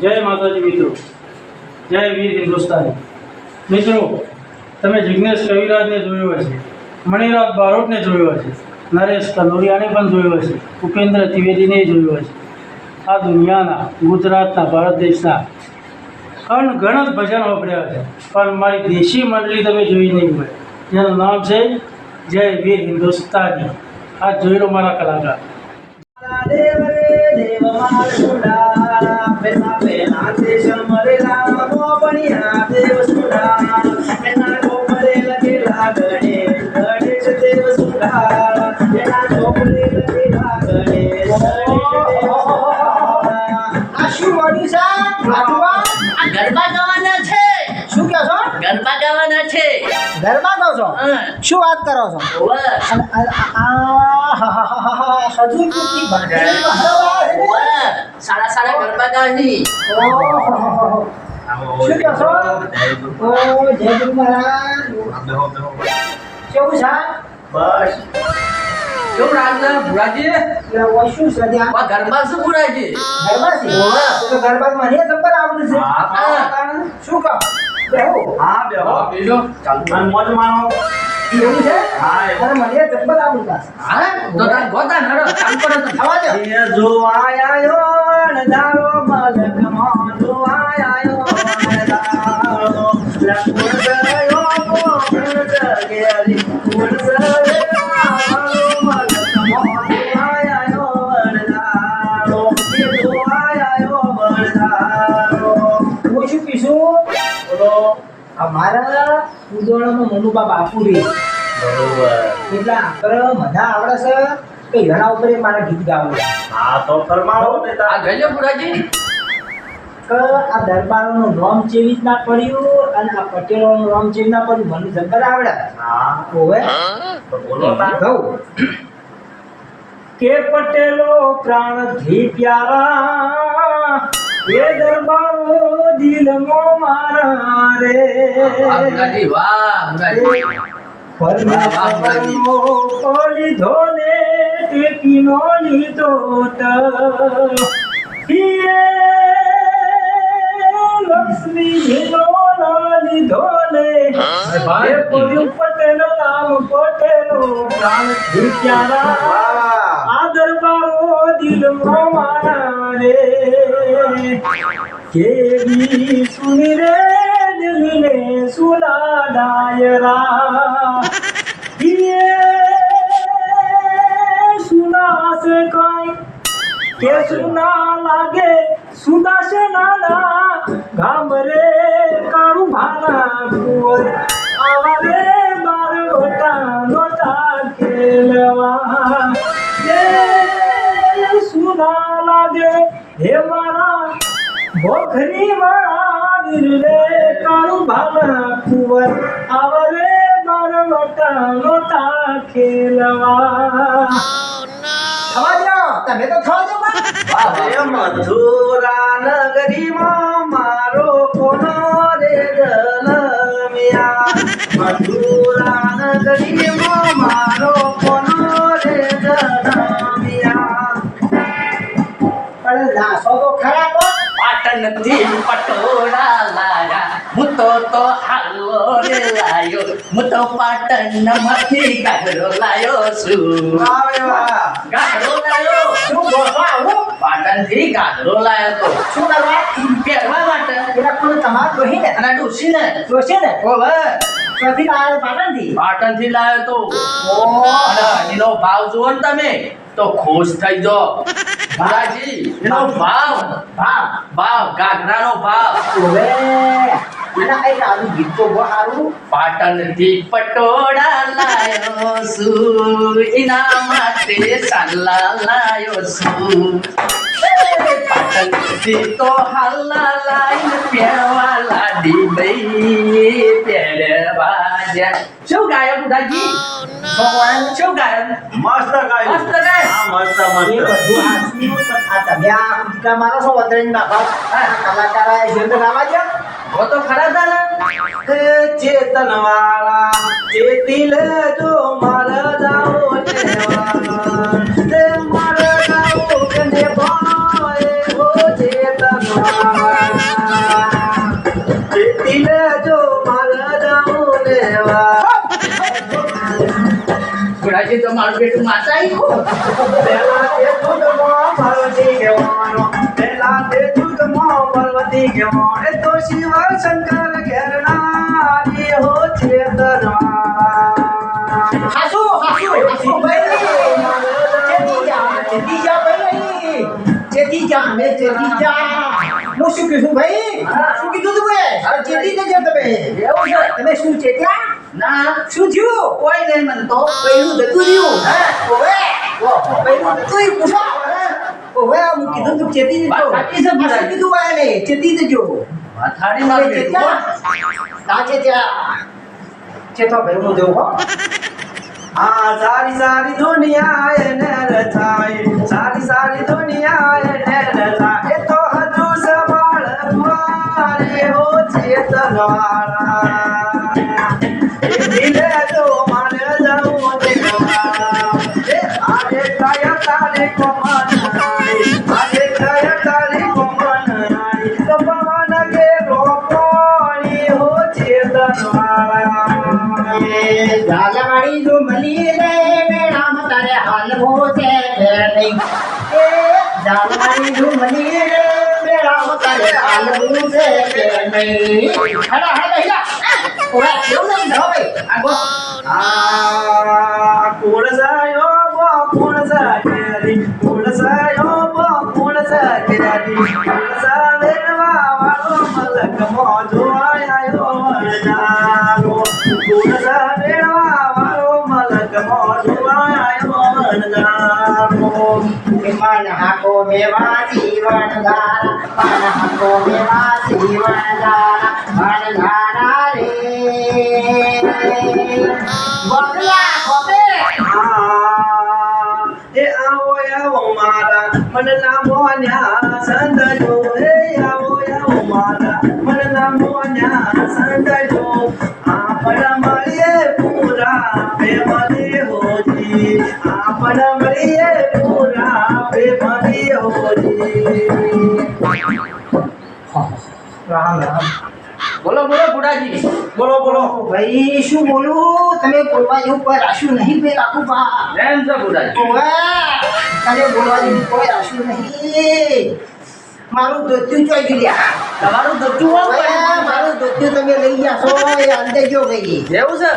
જય માતાજી મિત્રો. જય વીર હિન્દુસ્તાની. મિત્રો, તમે જિગ્નેશ કવિરાજને જોયો હશે, મણિરાજ બારોટને જોયો હશે, નરેશ કનોરિયાને પણ જોયો હશે ઉપેન્દ્ર ત્રિવેદીને જોયો હશે. આ દુનિયાના, ગુજરાતના, ભારત દેશના અણગણત ભજન વાપર્યા છે. પણ મારી દેશી મંડળી તમે જોઈ નહીં હોય. જેનું નામ છે જય વીર હિન્દુસ્તાની. આ જોઈ લો મારા કલાકાર. ગરબા ગાવાના છે. શું કહો છો ગરબા ગાવાના છે શું વાત કરો છો? અને આ- હજુ પૂરતી ભાગેલી મહારાજ છે ને? ઓવે. સારા સારા ગરબા ગાવાની ઓહો. શું કહો છો? ઓ જય ગુરુ મહારાજ. કેવું છે? બસ. કેવું રાજના ભુરાજી? એટલે ઓ શું છે ત્યાં? આ ગરબા શું ભુરાજી? ગરબા છે? ઓહો. તો ગરબા મને જબ્બર આવડે છે. હા. શું કહો? બેહો. હા બેહો. બીજો ચાલુ મોજ માણો. એવું છે? હા. અને મને જબ્બર આવડે હા તો તાર ગોતા નડો. ચાલુ કરો તો થવા દો. એ અણધારો. લખુણ ગયો કોકણ જગેલી. અમારા ઉદોણામાં મનુબા બાપુ રે એટલે આખરે મજા આવડે છે કે હેણા ઉપર એ મારા ગીત ગાવું. હા તો ફરમાવો. આ ગયો પુરાજી. કે આ દરબારોનું નામ ચેવી રીતના પડ્યું અને આ પટેલોનું નામ ચેવી રીતના પડ્યું. મને જબ્બર આવડે. હા. હોવે તો બોલો કહું. કે પટેલો પ્રાણથી પ્યારા એ દરબારો દિલમાં મારા રે ભુરાજી વાહ ભુરાજી પરમેશ્વરનો લીધો ને ટેકીનો લીધો ત હિયે લક્ષ્મીજીનો ના લીધો ને. એ પડ્યું પટેલો નામ પટેલો. પ્રાણથી પ્યારા વાહ. આ દરબારો દિલમાં મારા રે કેવી સુની રે દિલને સુલા ડાયરા યે સુનાશે કાંઈ કે સુના લાગે સુદાશે નાના ગામ મારા ભોખરી વાળા વીર રે કાળું ભાના કુંવર આવરે રે બાર ગોટા ગોટા ખેલવા તમે તો થવા દો એ મથુરા નગરીમાં મારો કોનો રે જલમ્યા. મથુરા નગરીમાં મારો પટોળા લાયા તો હાલો રે પાટણમાંથી ગાગરો લાયો છું ગાગરો લાયો શું બોલવા આવું પાટણથી ગાગરો લાયો તો શું કરવા પહેરવા માટે પેલા કોઈ તમાર ડોહી ને અને જોશે ને ત્યાંથી લાવ્યો પાટણથી પાટણથી લાયો તો અને એનો ભાવ જુઓ ને તમે તો ખુશ થઈ જો. ભાજી એનો ભાવ ભાવ ભાવ ગાગરાનો ભાવ. ઓવે. એના કઈ આવું ગીત તો બહુ સારું. પાટણથી પટોડા લાયો છું. એના માટે સાલા લાયો છું. એ પાટણથી તો હાલા લાઈન પહેરવા લાડી બઈ પહેરવા જ્યાં શું ગાયો બુધાજી ભગવાન શું ગાયો મસ્ત ગાયું મસ્ત ગાય. હા મસ્ત એ મસ્ત બધું હાચું, પણ આ તમે આ કૂદકા મારો છો વતરીને બાપા આ કલાકાર આ છે તો ગાવા દ્યો. હો મારું બેટું માતા આવ્યું તે શિવ શંકર હો હાસુ હાસુ હાસુ ભાઈ. જા ભાઈ. જા મે જા. હું શું કીધું ભાઈ? શું કીધું તું ભાઈ? ચેતી જજો તમે. એવું છે. તમે શું ચેત્યા ના શું થયું કોઈ નહીં મને તો પહેલું જતું રહ્યું ઓવે પહેલું જતું પૂછો ઓવે હું કીધું તું ચેતી જજો વાત છે કીધું ભાઈ ને ચેતી જજો મારું ચેતો ભાઈ હું જઉં હો આ સારી સારી દુનિયા એને રચાય સારી સારી દુનિયા ઝાલવાળી જો મળી રે મેળામ તારે છે કે નહીં એ ઝાલવાળી જો મળી રે મેળામ તારે હિલા કુળસાયો બો મન હાકો મેવા જીવન ધારા મન હાકો મેવા જીવન ધારા रे ધારા રે બગલા ખોબે આ એ આવો આવો મારા મન ના મોન્યા સંતજો એ આવો આવો મારા મન ના મોન્યા સંતજો આપણ મળીએ પૂરા પ્રેમથી હોજી આપણ મળીએ રામ રામ. બોલો બોલો બુડાજી. બોલો બોલો. ભાઈ શું બોલું? તમે બોલવા જેવું કોઈ રાશું નહીં ભાઈ રાખું બા એમ છે બુડાજી. તમે બોલવા જેવું કોઈ રાશું નહીં. મારું દોત્યું ચોઈ ગયા તમારું દોતું હોય મારું દોત્યું તમે લઈ ગયા છો એ અંતે જો ભાઈ. એવું છે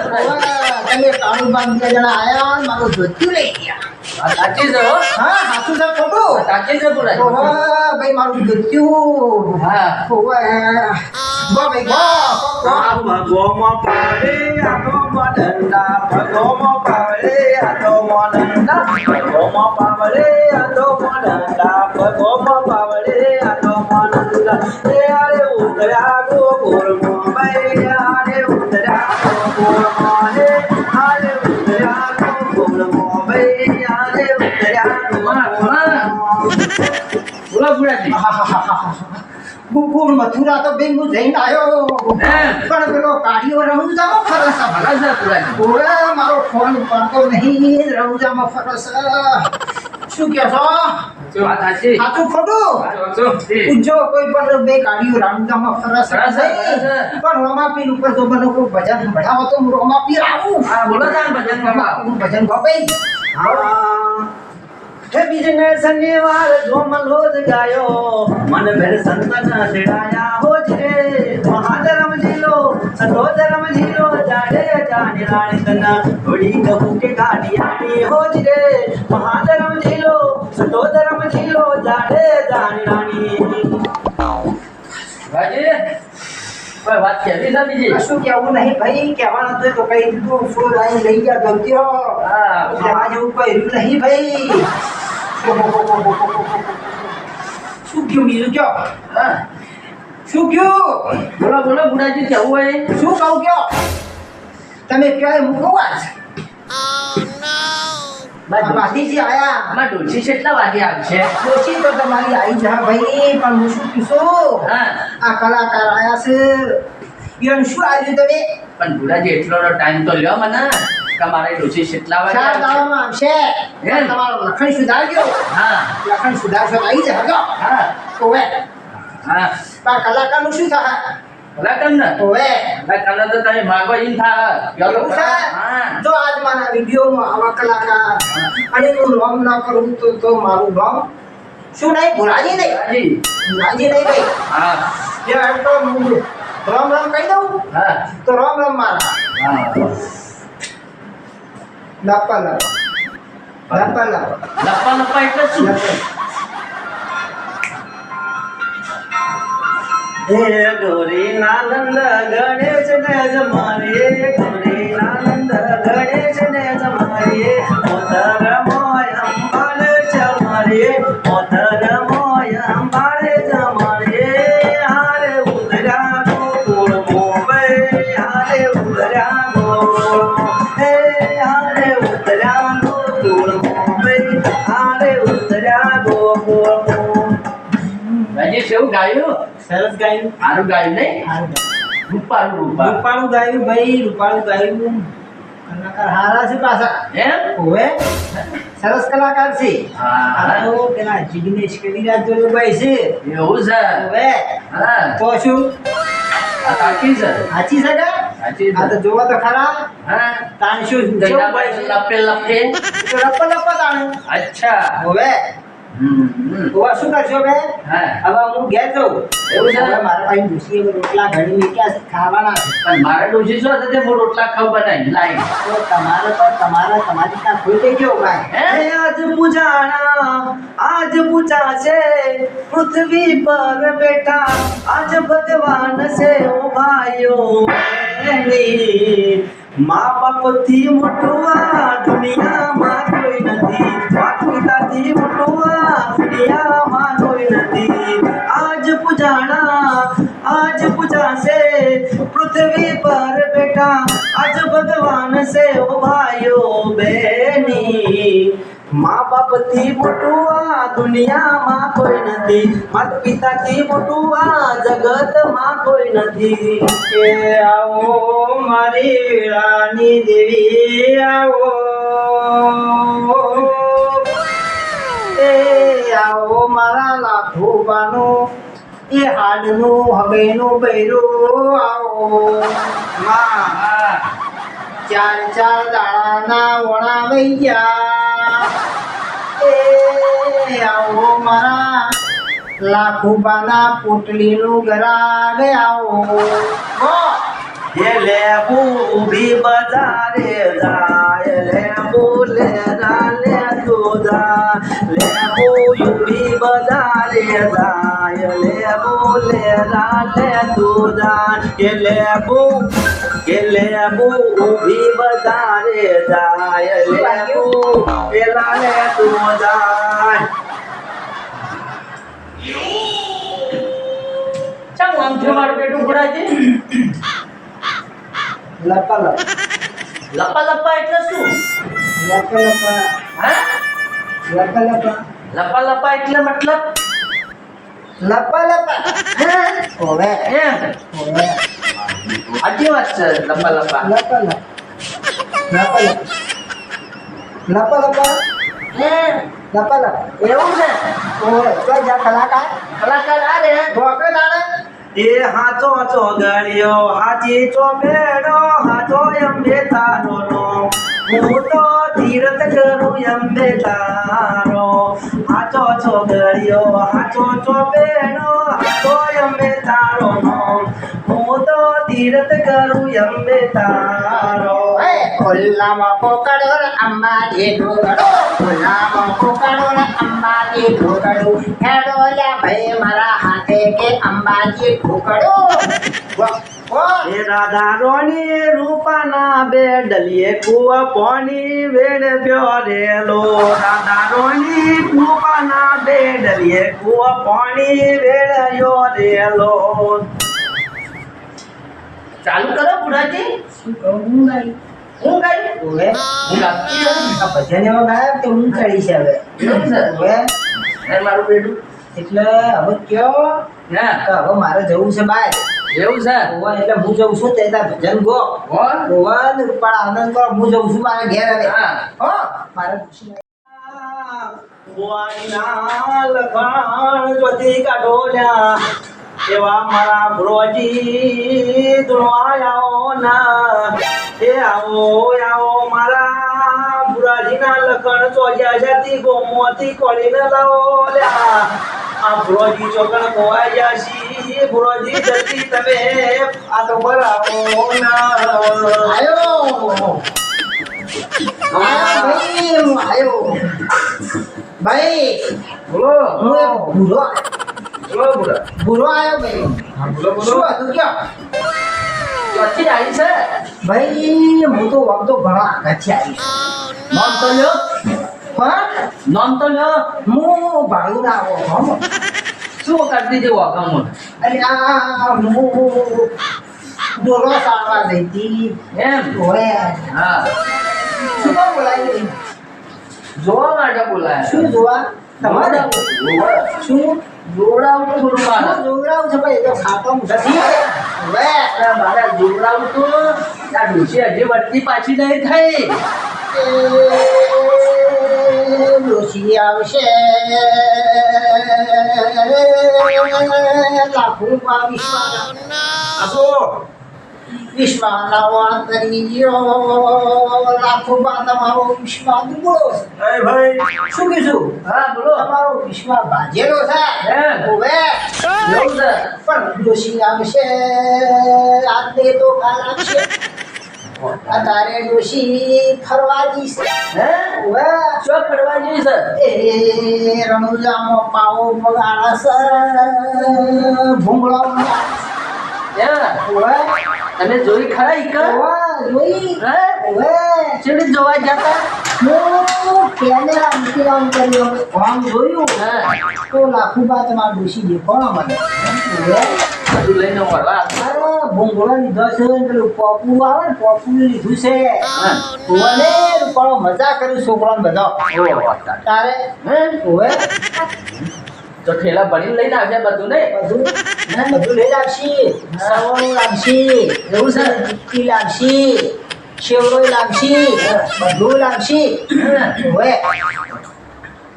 તમે ત્રણ પાંચ જણા આયા મારું દોત્યું લઈ ગયા. સાચી છે હો. હા સાચું છે ખોટું સાચી છે બુડાજી ઓવે ભાઈ મારું દોત્યું હા. ઓવે ગો ભાઈ ગો. ગો આ ભગોમાં પાડે આ તો મદંડા ભગોમાં પાડે આ તો મદંડા ભગોમાં પાવડે આ તો મદંડા ભગોમાં પાવડે આ તો મદંડા એ આરે ઉતર્યા ગોકુળમાં ભાઈ આરે ઉતર્યા ગોકુળમાં હે આરે બોલો બુડાજી ગોકુળ મથુરા તો બેન હું જઈને આવ્યો. પણ પેલો કાઢ્યો રણુજામાં ફરસ બુડાજી ઓવે મારો ફોન ઉપાડતો નહીં રણુજામાં ફરસ શું કહો છો શું વાત સાચી. સાચું ખોટું સાચું. કોઈ પણ બે ગાડીઓ રણુજામાં ફરસ ફરસ, નહીં. ફરસ. પણ રોમાપીર ઉપર જો મને કોઈ ભજન ભણાવો તો હું રોમાપીર આવું. હા બોલો તાન ભજન કરવા હું ભજન ગવાઈ હે. બીજને શનિવાર જોમલ હોજ ગાયો. મન ભેર સંતન તેડાયા હોજ રે. મહાધરમ જીલો સતોધરમ જીલો જાડે જાની રાણી કના થોડી કહું કે ગાડિયાની હોજ રે મહાધરમ જીલો સતોધરમ જીલો જાડે જાની રાણી બાજી કોઈ વાત કહેવી છે બીજી શું કહેવું નહીં ભાઈ કહેવાનું તો કઈ દીધું શું લાઈન લઈ ગયા ગમતી હો કહેવા જેવું કોઈ રહ્યું નહીં ભાઈ શું કયું બીજું કયો હા. શું કયું બોલો બોલો બુડાજી કેવું હોય શું કહું કયો તમે કયો એ છે વાત બાજુ. માધીજી આયા. આમાં ડોલસી કેટલા વાગે આવશે? ઓછી તો તમારી આવી જા ભાઈ પણ હું શું હા. આ કલાકાર આયા છે. ઈવન શું આવ્યું તમે? પણ બુડાજી એટલો ટાઈમ તો લ્યો મને. તમારે મારે ડોલસી કેટલા વાગે ચાર આવશે? એમ? તમારો લખણ સુધારજો. હા. લખણ સુધારશો તો આવી જજો હા. ઓવે હા. પણ કલાકારનું શું થાય? લગન ને લગન તો તમે માગો ઈન થા એવું છે? જો આજ મારા વિડીયોમાં આવા કલાકાર અને હું નામ ના કરું તો તો મારું નામ શું નહીં? ભુલાજી નહીં? હાજી ભુલાજી નહીં ભાઈ હા. જે એમ તો રામ રામ કહી દઉં? હા. તો રામ રામ મારા. હા લપા લપા લપા લપા લપ્પા લપ્પા એટલે શું? હે ગૌરી નાનંદ ગણેશ ને જમાડીએ ગૌરી નાનંદ ગણેશ ને જમાડીએ મોતર મોય અંબાળ જમાડીએ મોતર મોય અંબાળ જમાડીએ હારે ઉતર્યા ગોકુળ મોબાઈ હારે ઉતર્યા ગોકુળ હે હારે ઉતર્યા ગોકુળ મોબાઈ હારે ઉતર્યા ગોકુળ રાજી કેવું ગાયું સરસ ગાયું. સારું ગાયું નહીં? રૂપાળું રૂપાળું. રૂપાળું ગાયું ભાઈ રૂપાળું ગાયું. કલાકાર હારા છે પાછા. એમ? હોવે સરસ કલાકાર છે. હા. પેલા જિગ્નેશ કવિરાજ જોડે ભાઈ છે. એવું છે? ઓવે. હા. તો શું સાચી છે? સાચી છે કા? આ તો જોવા તો ખરા. હા. તાણ શું લપે. લપે લપ લપ્પા તાણ. અચ્છા. હમ. ઓવા શું કરશો બે? હવે હું ઘેર જઉં. એવું છે? મારા પાસે ડોસી રોટલા ઘણી મૂક્યા છે ખાવાના છે. પણ મારે ડોસી શું હતું હું રોટલા ખાવ બનાવી લાઈ તો તમારે તો તમારા તમારી ત્યાં ખોઈ થઈ ગયો ભાઈ હે? આજ પૂજાણા આજ પૂજાશે. પૃથ્વી પર બેઠા આજ ભગવાન છે ઓ ભાઈઓ બહેની. મા બાપથી મોટું આ દુનિયામાં કોઈ નથી માતા પિતાથી મોટું આ દુનિયામાં કોઈ નથી આજ પૂજાણા આજ પૂજાશે પૃથ્વી પર બેઠા આજ ભગવાન છે ઓ ભાઈઓ બહેની મા બાપથી મોટું આ દુનિયામાં કોઈ નથી. માતા પિતાથી મોટું આ જગતમાં કોઈ નથી. કે આવો મારી રાની દેવી, આવો. એ આવો મારા લાખોબાનું, એ હાડનું હગેનું બૈરું આવો. માં ચાર ચાર દાડાના વણા વૈયા. એ આવો મારા લાખુબાના પોટલીનું ગરાગ આવો. હો. એ લેબુ ઊભી બજારે જાય, લેબુ લેરા લે તુજા લેબુ ઊભી બજારે જાય લેબુ લેરા લે તુજા કે લેબુ કે લેબુ ઊભી બજારે જાય લેબુ પેલા લે તુજા ચાલ આમ છે મારું પેટું ફોડાય લપા લપા લપા એટલે શું? લપા લપા. હા? લપા લપા. લપા લપા એટલે મતલબ? લપા લપા એમ સાચી વાત છે લપા લપા લપા લપા લપા લપ લપા લપા એવું છે? ઓવે તો જા કલાકાર? કલાકાર આ રે? દાડે એ હાચો ચોગડિયો હાચી ચોબેડો હાચો અંબે તારો નો હું તો તીરથ કરું અંબે તારો, હાચો ચોગડિયો હાચો ચોબેડો હાચો અંબે તારો હું તો કરું અંબે તારો. ખુલ્લામાં પોકડો અંબાજી ઢોકડો ખુલ્લામાં પોકડો અંબાજી હેડો લ્યા ભાઈ મારા હાથે કે અંબાજી વાહ. એ રાધા રોણી રૂપાના બે ડલીએ કુવા પોની વેડ પ્યોરેલો રાધા રોણી રૂપાના બે ડલીએ કુવા પોની વેડ યોરેલો ચાલુ કરો બુઢાજી શું કહું? હું ગાઈ હું ગાઈ ઓવે. હું લાગતી. ભજન એમાં ગાયબ તો હું કરી છે હવે? મારું પેટું એટલે હવે કયો? ના. હવે મારે જવું છે બહાર એવું છે? ઓવા એટલે હું જઉં છું તે તાર ભજન ગો. હો ઓવા રૂપાળા આનંદ કરો હું જઉં છું મારા ઘેર હવે. હા. હો? મારે પૂછી લખાણ જોતી કાઢોલ્યા એવા મારા ગુરુજી ધૂણવા ના એ આવો આવો મારા બુરાજીના લખણ ચોજ્યા જતી ગોમોથી કોળીને લાવો લ્યા. આ બુરોજી ચોકણ ખોવાઈ જાશી. ભુરોજી જલ્દી તમે આ તો બરાવો ના. આયો. આયો ભાઈ હું આયો. ભાઈ બોલો હું એક ભૂરો બોલો બોલો ભૂરો આયો ભાઈ. બોલો શું હતું ક્યાં? ચોથી આવી છે. ભાઈ હું તો આમ તો ઘણો આગળથી આવી નામ લ્યો પણ નામ તો લ્યો. હું ભાડું ના આવો હમ શું કરતી હતી વાઘામાં અરે આ હું ડોલો સારવા ગઈ હતી. એમ? હોય હા. શું કામ બોલાવી જોવા માટે બોલાયા. શું જોવા? તમારે? શું? જોવડાવું થોડું મારે શું છે ભાઈ? તો ખાતો નથી હવે મારા જોવડાવું તો આ ડોશી હજી વધતી પાછી નહીં થઈ. ડોસી આવશે. વિશ્વાના ગયો. તમારો વિશ્વાસ બોલો એ ભાઈ શું કીધું? હા બોલો. તમારો વિશ્વાસ બાજેલો છે. હવે. છે? પણ ડોસી આવશે. આજે તો કાલ આવશે અત્યારે ડોસી ફરવા જઈશ. હે? હવે શું કરવા છે એ રણુજામાં પાવો છે ભૂંગળો. જોઈ ખરા ઈ જોઈ. હે? જોવા જતા? આમ જોયું તો લાખુબા તમારા ડોસી દેખો મને લઈને વળવા ભૂંગળો લીધો છે ને પેલું પોપું આવે ને પોપું લીધું છે હા રૂપાળો મજા કર્યું છોકરાને બધો તારે. હે તો ઠેલા ભરીને લઈને આવજે બધું ને બધું બધું લઈ લાવશી સવણું લાવશી એવું છે? લાવશી. શેવડો લાવશી બધું લાવશી. હવે.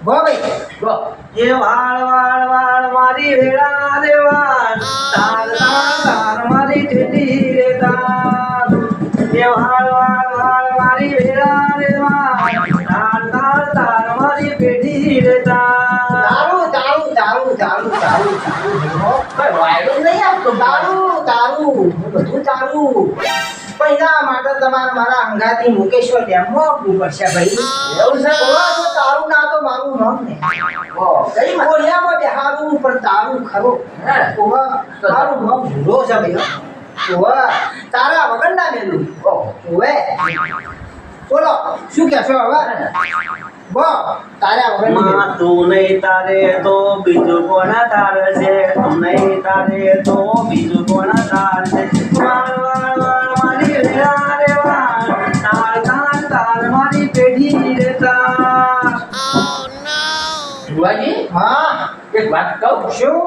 ભાઈ ગો. એ વાળ વાળ વાળ મારી વેળા રે વાળ. તાર તાર તાર મારી ટેટી રે તાર. એ વાળ વાળ વાળ મારી વેળા રે વાળ. તાર તાર તાર મારી પેટી રે તાર. તારું તારું વાયરો નહીં આવતો. તારું તારું બધું તારું પહેલા માટે તમારે મારા અંગાથી મુકેશ્વર ડેમમાં આપવું પડશે ભાઈ. એવું છે? બોલો તારું ના તો મારું નામ ને. કઈ માં? બેહારું પણ તારું ખરો. હે. ઓવા તારું નામ ભૂલો છે ભાઈ ઓવા તારા વગર ના મેલું. ઓ, ઓવે બોલો શું કહેશો હવે? બો તારા માં તું નહીં તારે તો બીજું કોણ તાર છે તું નહીં તારે તો બીજું કોણ તાર છે ભુવાજી, હા એક વાત કહું શું?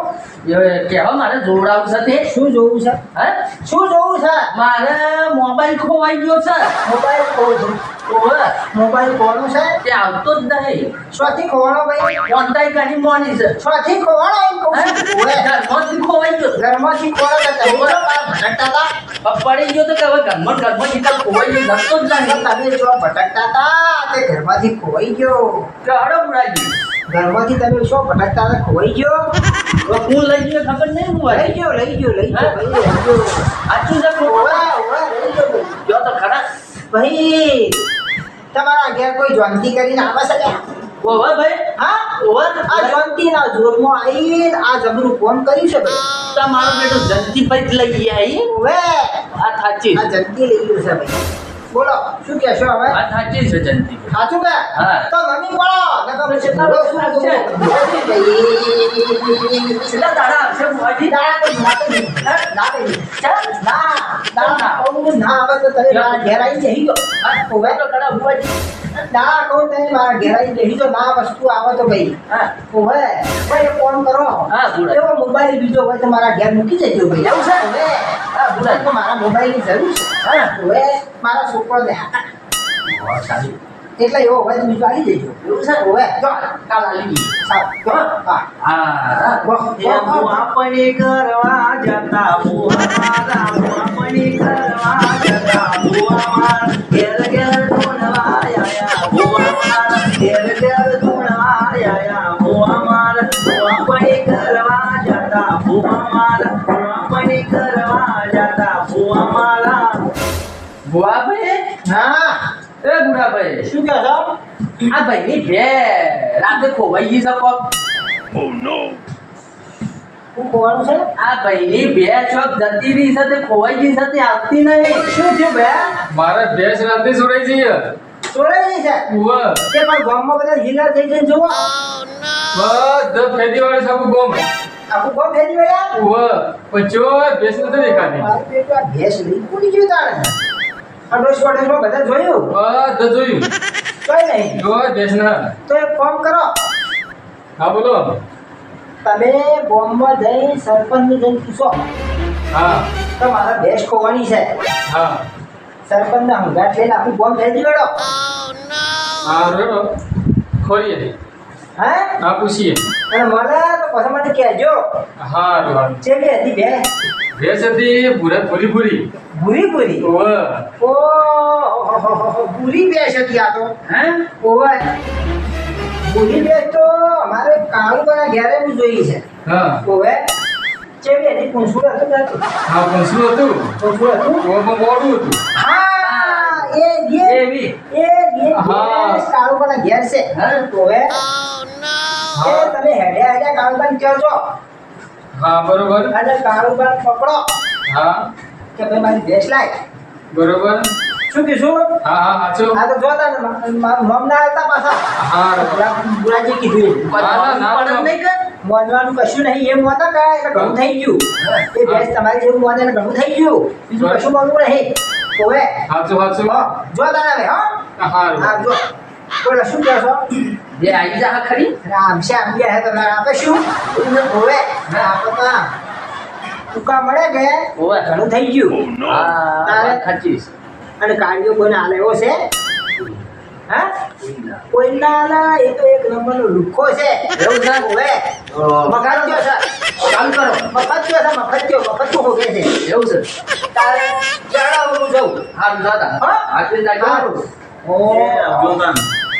કહેવા મારે જોવડાવું છે તે. શું જોવું છે? હે? શું જોવું છે? મારે મોબાઈલ ખોવાઈ ગયો છે. મોબાઈલ ખોવું મોબાઈલ ખોવાનું છે? તે આવતો જ નહીં. સ્વાથી ખોવાનો ભાઈ? કોન્ટેક્ટ કરી મોની છે. સ્વાથી ખોવાનો એમ કહું. ઘરમાંથી ખોવાઈ ગયો. ઘરમાંથી ખોવાનો તો તમે. જો બહાર ભટકતા હતા? પડી ગયો તો કે હવે ઘરમાં ઘરમાં નીકળ ખોવાઈ ગયો જતો જ નહીં. તમે જો ભટકતા હતા તે ઘરમાંથી ખોવાઈ ગયો. કે હડો બુરાજી ઘરમાંથી તમે શું ભટકતા હતા ખોઈ ગયો. હું લઈ ગયો ખબર નહીં હું લઈ ગયો લઈ ગયો લઈ ગયો લઈ ગયો. સાચું. જો તો ખરા. ભાઈ તમારા ઘેર કોઈ જોનતી કરીને આવે છે ઓવર ઓવે ભાઈ? હા? ઓવર આ જોનતીના જોરમાં આવીને આ જબરું ફોન કર્યું છે ભાઈ. તમારો બેટો જંતી ભાઈ લઈ આવી ઓવે આ થાચી આ જંતી લઈ ગયું છે ભાઈ. બોલો શું કહેશો હવે? આ સાચી છે જંતી સાચું કે? હા. તો નમી પડો નકર પછી બોલો શું દાડા આવશે દાડા ના ના ચાલ ના દાડા કહું ના આવે તો તમે મારા ઘેર આવી જઈ ગયો આ ઓવે. તો ખરા બુવાજી દાડા કહું તમે મારા ઘેર આવી જઈ ગયો ના વસ્તુ આવે તો ભાઈ હા ભાઈ ફોન કરો હા, એવો મોબાઈલ બીજો હોય તો મારા ઘેર મૂકી જજો ભાઈ એવું છે? ઓવે હા તો મારા મોબાઈલની જરૂર છે હા મારા છોકરો સારું એટલે એવો હોય તો બીજું આવી જજો. એવું છે? ઓવે જો કાલ આવી ગઈ. સાવ જો હા હા. મુઆપણી કરવા જતા મુઆ મારા મુઆપણી કરવા જતા મુઆ મારા ઘેર ઘેર આયા આયા કરવા જતા કરવા જતા ભુવાભાઈ હા. એ શું કહો છો? આ ભાઈની ભે રાતે ખોવાઈ ગઈ છે કોક. શું ખોવાનું છે? આ ભાઈની બે ચોક જતી રહી છે તે ખોવાઈ ગઈ છે તે આવતી નહીં. શું થયું બે મારે ભેંસ રાતે સુરાઈ જઈએ. ચોરાઈ ગઈ છે? ઉવા. તે પણ ગામમાં બધા હિલા થઈ જઈને જુઓ. બધ ફેદી વાળે સાબુ ગોમ. આખું ગોમ ફેરી વળ્યા ઉવા પચો ભેંસ નથી દેખાતી. ભેંસ ગયું તાણે અડોશ પડોશમાં બધા જોયું? બધા જોયું. કઈ નહીં. જો દેશના તો એક કામ કરો. હા બોલો. તમે બોમ્બમાં જઈ સરપંચને જઈને પૂછો. હા. તો મારા ભેંસ ખોવાની છે. હા. સરપંચના હંગાટ લઈને આખું ગામ ફેરી વળો હા રેડો ખોરીએ હે? હા પૂછીએ. અને મને તો પછી મને કહેજો. હા રોડ ચેલી હતી બે. ભેંસ હતી ભૂરા ભૂરી ભૂરી ભૂરી ભૂરી ઓ ભૂરી ભેંસ હતી આ તો. હે? ઓવે ભૂરી ભેંસ તો અમારે કાળુબાના ઘેરે બી જોઈ છે. હા. ઓવે ચેલી હતી? પૂંછડું હતું? હા પૂછવું હતું. પૂંછડું હતું? ઓમાં મોડું હતું. હા એ ઘેર એવી એ ગેર હા. કાળુબાના ઘેર છે. હા. ઓવે એ તમે હેડે હેડે કાળુબાને કહેજો હા બરોબર. અને કાળુબાને પકડો. હા. કે ભાઈ મારી ભેંસ લાય. બરોબર. શું કીધું? હા હા સાચું આ તો જોતા ને મારું નામ ના આવતા પાછા. હા બુરાજી કીધું. એ. ના, ના, ના, પડે નહીં કે? મોનવાનું કશું નહીં. એમ મોતા કાંઈ એટલે ઘણું થઈ ગયું. એ ભેંસ તમારી જેવું મોને એટલે ઘણું થઈ ગયું. બીજું કશું મોનવું નહીં. ઓવે સાચું સાચું જો તારા હવે હા. હા જો. બોલો શું કહો છો? જે આવી જા ખરી રામ આમ ગયા હે તો આપે શું? ઓવે. ના આપે તો આ. ટૂંકા મળે કે? ઓવે. ઘણું થઈ ગયું. તારે- ખચી અને કાઢ્યો કોઈને હાલે એવો છે? હા? કોઈ ના ના એ તો એક નંબરનો લુખ્ખો છે. એવું છે? ઓવે. મફત ગયો છે. ચાલુ કરો. મફત ગયો છે મફત ગયો મફત તું હોગે છે. એવું છે? તારે જણાવો હું? જઉં હારું હા? જાજો સારું ઓ